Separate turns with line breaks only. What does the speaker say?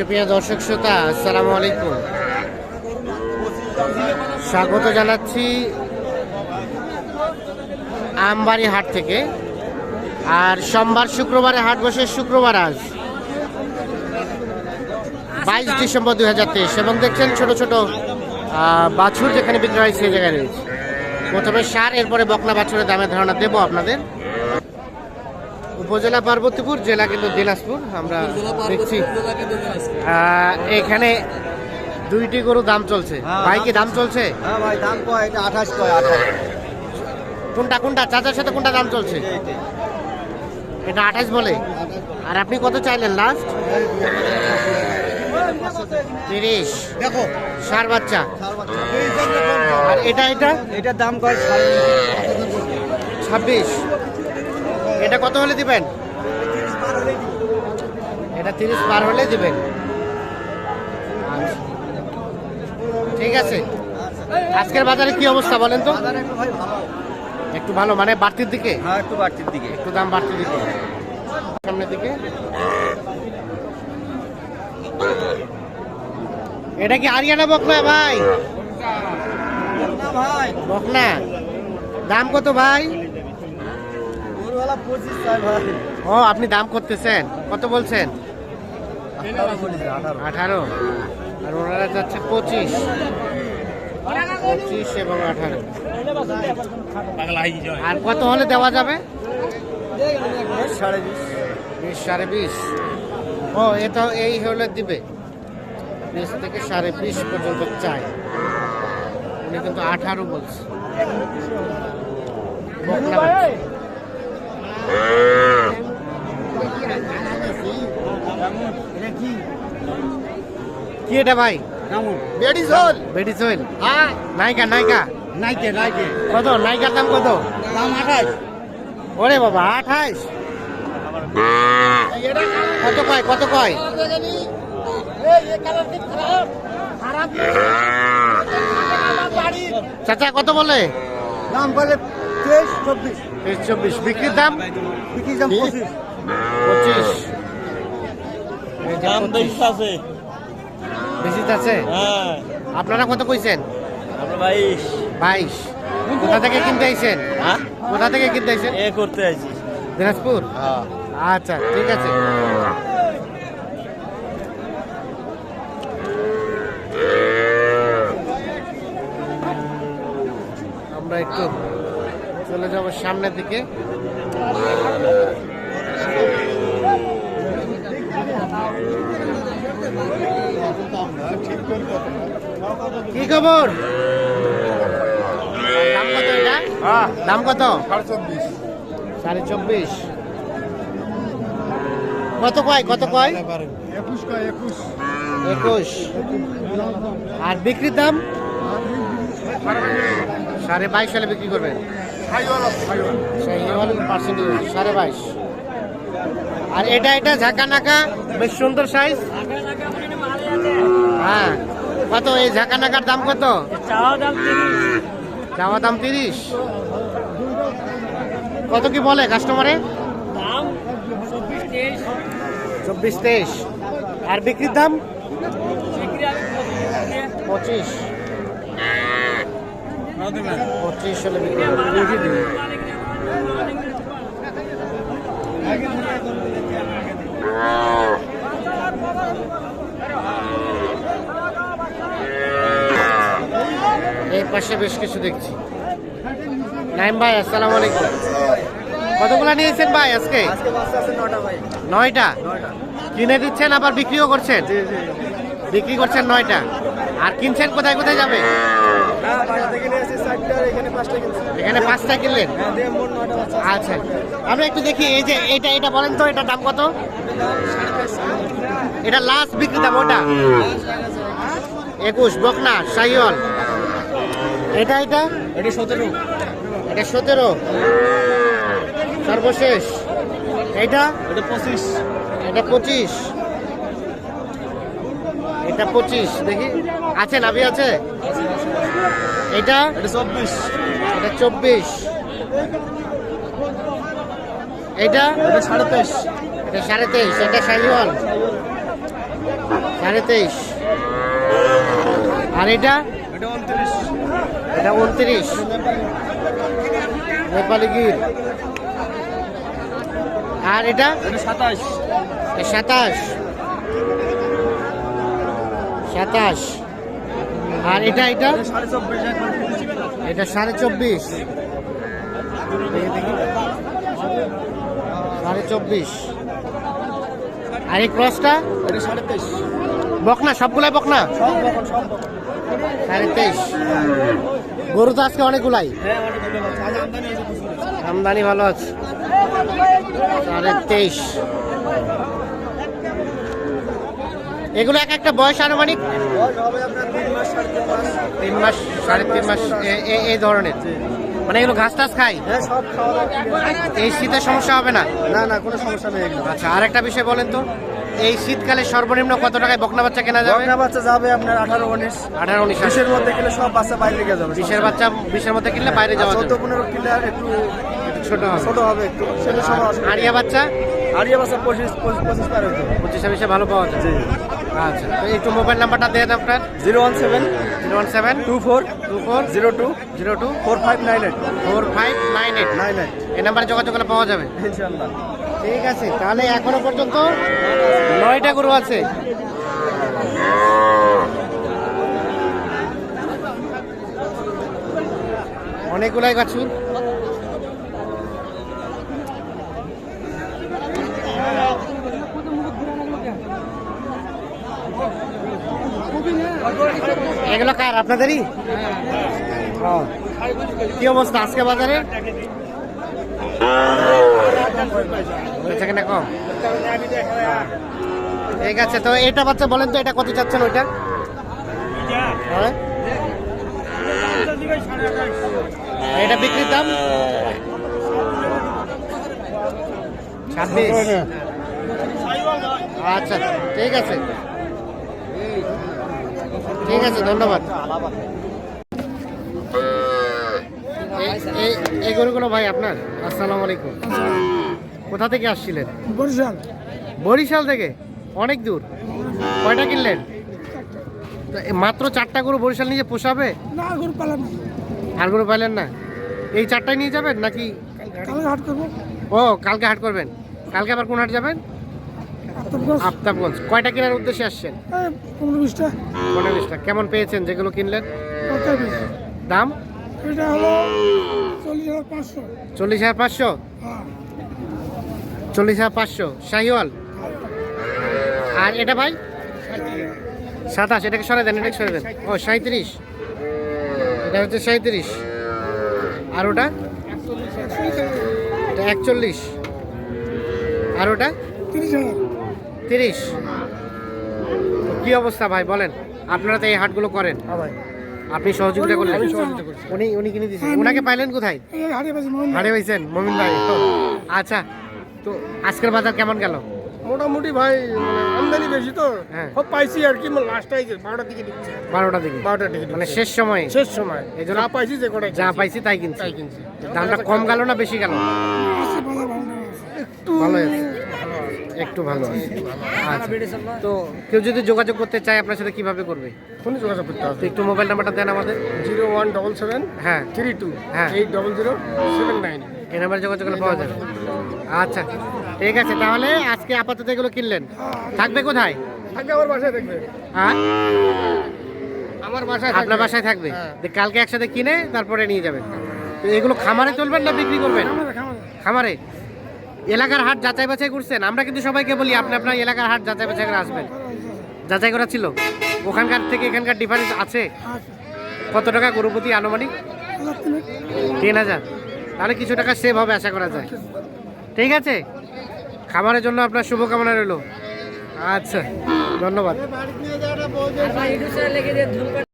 সুপ্রিয় দর্শক শ্রোতা, আসসালামু আলাইকুম। স্বাগত জানাচ্ছি আমবাড়ি হাট থেকে। আর সোমবার শুক্রবারে হাট বসে, শুক্রবার আজ বাইশ ডিসেম্বর দুই হাজার তেইশ। এবং দেখছেন ছোট ছোট বাছুর যেখানে বিক্রি হয় সেই জায়গায় রয়েছে। প্রথমে সার, এরপরে বকনা বাছুরের দামের ধারণা দেবো আপনাদের। উপজেলা পার্বতীপুর জেলা কিন্তু দিনাজপুর আমরা দেখছি। এখানে দুইটি গরু দাম চলছে।
হ্যাঁ,
ভাই
দাম
কি দাম চলছে।
হ্যাঁ ভাই দাম কয় এটা আঠাশ কয় আঠাশ।
কোনটা কোনটা? চাচার সাথে কোনটা দাম চলছে? এটা আঠাশ বলে। আর আপনি কত চাইলেন লাস্ট তিরিশ।
দেখো।
সার বাচ্চা। আর এটা এটা?
এটার দাম কয়?
ছাব্বিশ। এটা কত হলে দিবেন? এটা তিরিশ পার হলে দিবেন। ঠিক আছে। আজকের বাজারে কি অবস্থা বলেন তো?
একটু ভালো
মানে বাড়তির দিকে?
হ্যাঁ একটু বাড়তির দিকে।
একটু দাম বাড়তির দিকে। সামনের দিকে? এটা কি আরিয়ানা বকনা ভাই। বকনা। দাম কত ভাই
গরুওয়ালা পঁচিশ চাই ভাই
ও আপনি দাম করতেছেন। কত বলছেন?
আঠারো।
আর ওনারা যাচ্ছে পঁচিশ। পঁচিশ এবং আঠারো। আর কত হলে দেওয়া যাবে?
সাড়ে বিশ।
বিশ সাড়ে বিশ। ও এ তো এই হলে দিবে। বিশ থেকে সাড়ে বিশ পর্যন্ত চাই। উনি কিন্তু আঠারো বলছে। কি এটা ভাই? বেডি সোল বেডি সোল
হ্যাঁ।
নাইকা নাইকা
নাইকে নাইকে
কত? নাইকার দাম কত?
দাম আঠাশ।
ওরে বাবা কত কয়? কত কয়? চাচা কত বলে?
দাম বলে তেইশ চব্বিশ।
তেইশ চব্বিশ। বিক্রির দাম?
বিক্রি দাম পঁচিশ।
পঁচিশ।
দাম বেশি আছে।
বেশি আছে?
হ্যাঁ।
আপনারা কত কইছেন?
আমরা বাইশ।
বাইশ। কোথা থেকে কিনতে আইছেন?
হ্যাঁ?
কোথা থেকে কিনতে আইছেন?
এ করতে আছি
দিনাজপুর?
হ্যাঁ।
আচ্ছা ঠিক আছে। আমরা একটু চলে যাব সামনের দিকে। কি খবর? দাম কত? সাড়ে চব্বিশ। কত কয়? কত কয়?
একুশ।
আর বিক্রির দাম? সাড়ে বাইশ সালে বিক্রি করবেন। সাড়ে বাইশ। আর এটা এটা ঝাঁকা নাকা, বেশ সুন্দর সাইজ হ্যাঁ কত এই ঝাঁকা নাকার দাম কত?
চাওয়া দাম তিরিশ।
কত কি বলে কাস্টমারে
চব্বিশ তেইশ।
আর বিক্রির দাম? পঁচিশ। বিক্রি। এই পাশে বেশ কিছু দেখছি। নাইম ভাই আসসালামু আলাইকুম। কতগুলা নিয়েছেন ভাই আজকে? নয়টা। কিনে দিচ্ছেন আবার বিক্রিও করছেন? বিক্রি করছেন নয়টা? আর কিনছেন কোথায় কোথায় যাবে?
হ্যাঁ এখানে পাঁচটা
কিনলেন?
হ্যাঁ।
আচ্ছা। আমরা একটু দেখি এই যে এটা এটা বলেন তো এটার দাম কত? এটা লাস্ট বিক্রি দাম ওটা? একুশ বকনা সাইওয়াল। এটা এটা?
এটা সতেরো।
এটা সতেরো। সর্বশেষ। এটা?
এটা পঁচিশ।
এটা পঁচিশ। এটা পঁচিশ দেখি। আছে নাভি আছে? এটা?
এটা চব্বিশ।
এটা চব্বিশ। এটা?
সাড়ে তেইশ।
এটা সাড়ে তেইশ এটা শাহিওয়াল। সাড়ে তেইশ। আর এটা?
এটা উনত্রিশ।
নেপালি গির। আর এটা?
এটা সাতাশ।
সাতাশ। সাতাশ। আর এটা এটা? এটা সাড়ে চব্বিশ সাড়ে চব্বিশ। আর এই ক্রসটা? বকনা সবগুলাই বকনা? সাড়ে তেইশ। গরু তো আজকে অনেকগুলাই।
হ্যাঁ আমদানি
ভালো আছে। সাড়ে তেইশ। এগুলো এক একটা বয়স আনুমানিক
তিন মাস সাড়ে তিন মাস
এই ধরনের মানে এগুলো ঘাস টাস খায়
হ্যাঁ সব
এই শীতের সমস্যা হবে না
না না কোনো সমস্যা নেই
আচ্ছা আর একটা বিষয় বলেন তো এই শীতকালে সর্বনিম্ন কত টাকায় বকনা বাচ্চা কেনা যাবে
বকনা বাচ্চা যাবে আপনার আঠারো উনিশ
আঠারো উনিশ হাজার।
বিশের মধ্যে কিনে সব বাচ্চা বাইরে লেগে যাবে
বিশের বাচ্চা বিশের মধ্যে কিনলে বাইরে যাওয়া
চোদ্দ
যাবে
পনেরো কিলে আর একটু
ছোট হবে
ছোট হবে একটু সেটা অসুবিধা
আরিয়া বাচ্চা
আরিয়া বাচ্চা পঁচিশ পঁচিশ পঁচিশ পার হইতে
পঁচিশে ভালো পাওয়া যায় আচ্ছা তো একটু মোবাইল নাম্বারটা দেন আপনার
zero one seven.
Zero one seven.
Two four.
Two four.
Zero two.
Zero two.
Four five nine eight.
Four five nine eight.
Nine eight.
এই নাম্বারে যোগাযোগ করলে পাওয়া যাবে?
ইনশাল্লাহ
ঠিক আছে তাহলে এখনও পর্যন্ত নয়টা গরু আছে। অনেকগুলাই গাছুর এগুলো কার আপনাদেরই। কি অবস্থা আজকে বাজারে? কেনা কম? ঠিক আছে, তো এটা বাচ্চা বলেন তো, এটা কত চাচ্ছেন ওইটা? এটা বিক্রির দাম? ছাব্বিশ। আচ্ছা ঠিক আছে। ঠিক আছে ধন্যবাদ। এই- গরুগুলো ভাই আপনার? আসসালামু আলাইকুম। কোথা থেকে আসছিলেন?
বরিশাল।
বরিশাল থেকে? অনেক দূর। কয়টা কিনলেন? মাত্র চারটা গরু বরিশাল নিয়ে পোষাবে?
না গরু পালাম
আর গরু পাইলেন না? এই চারটায় নিয়ে যাবেন নাকি
কালকে হাট করব।
ও কালকে হাট করবেন। কালকে আবার কোন হাট যাবেন? আফতাবগঞ্জ। কয়টা কেনার উদ্দেশ্যে আসছেন?
পনেরো বিশটা।
পনেরো বিশটা। কেমন পেয়েছেন যেগুলো কিনলেন? দাম?
এটা হলো চল্লিশ হাজার পাঁচশো।
চল্লিশ হাজার পাঁচশো?
হ্যাঁ।
চল্লিশ হাজার পাঁচশো। শাহিওয়াল? আর এটা ভাই? সাতাশ। এটাকে সরে দেন এটাকে সরে দেন। ও সাঁত্রিশ এটা হচ্ছে সাঁত্রিশ আর ওটা? একচল্লিশ। আর ওটা?
তিরিশ হাজার।
তিরিশ? কি অবস্থা ভাই বলেন। আপনারা তো এই হাটগুলো করেন।
হ্যাঁ
আপনি সহযোগিতা করলেন। উনি উনি কিনে দিয়েছেন। ওনাকে পাইলেন কোথায়? হাড়ে পাইছেন মমিন ভাই। আচ্ছা তো আজকের বাজার কেমন গেল?
মোটামুটি ভাই মানে আমদানি বেশি তো।
হ্যাঁ।
সব পাইছি আর কি লাস্ট আইছে বারোটার দিকে দিচ্ছে
বারোটা দিকে।
বারোটার দিকে
মানে শেষ সময়।
শেষ সময়।
এই জন্য-
যা পাইছি যে কটাই
যা পাইছি তাই কিনছি।
তাই কিনছি।
দামটা কম গেল না বেশি গেল?
একটু
ভালো আছে। একটু ভালো আছে আচ্ছা। তো কেউ যদি যোগাযোগ করতে চায় আপনার সাথে কীভাবে করবে?
ফোনে যোগাযোগ করতে হবে।
একটু মোবাইল নাম্বারটা দেন আমাদের।
জিরো ওয়ান ডবল সেভেন
হ্যাঁ।
থ্রি টু
হ্যাঁ।
Eight double zero seven nine.
এই নাম্বারে যোগাযোগ করলে পাওয়া যাবে। আচ্ছা ঠিক আছে। তাহলে আজকে আপাতত এগুলো কিনলেন। থাকবে কোথায়?
থাকবে আমার বাসায় দেখবে
হ্যাঁ?
আমার বাসায়
আপনার বাসায় থাকবে?
হ্যাঁ।
কালকে একসাথে কিনে তারপরে নিয়ে যাবেন। তো এগুলো খামারে চলবেন না বিক্রি করবেন? খামারে? এলাকার হাট যাচাই বাছাই করছেন? আমরা কিন্তু সবাইকে বলি, আপনি আপনার এলাকার হাট যাচাই বাছাই করে আসবেন। যাচাই করা ছিল? ওখানকার থেকে এখানকার ডিফারেন্স আছে? কত টাকা গরুপতি আনুমানিক? তিন হাজার। তাহলে কিছু টাকা সেভ হবে আশা করা যায়। ঠিক আছে? খাবারের জন্য আপনার শুভকামনা রইল। আচ্ছা ধন্যবাদ।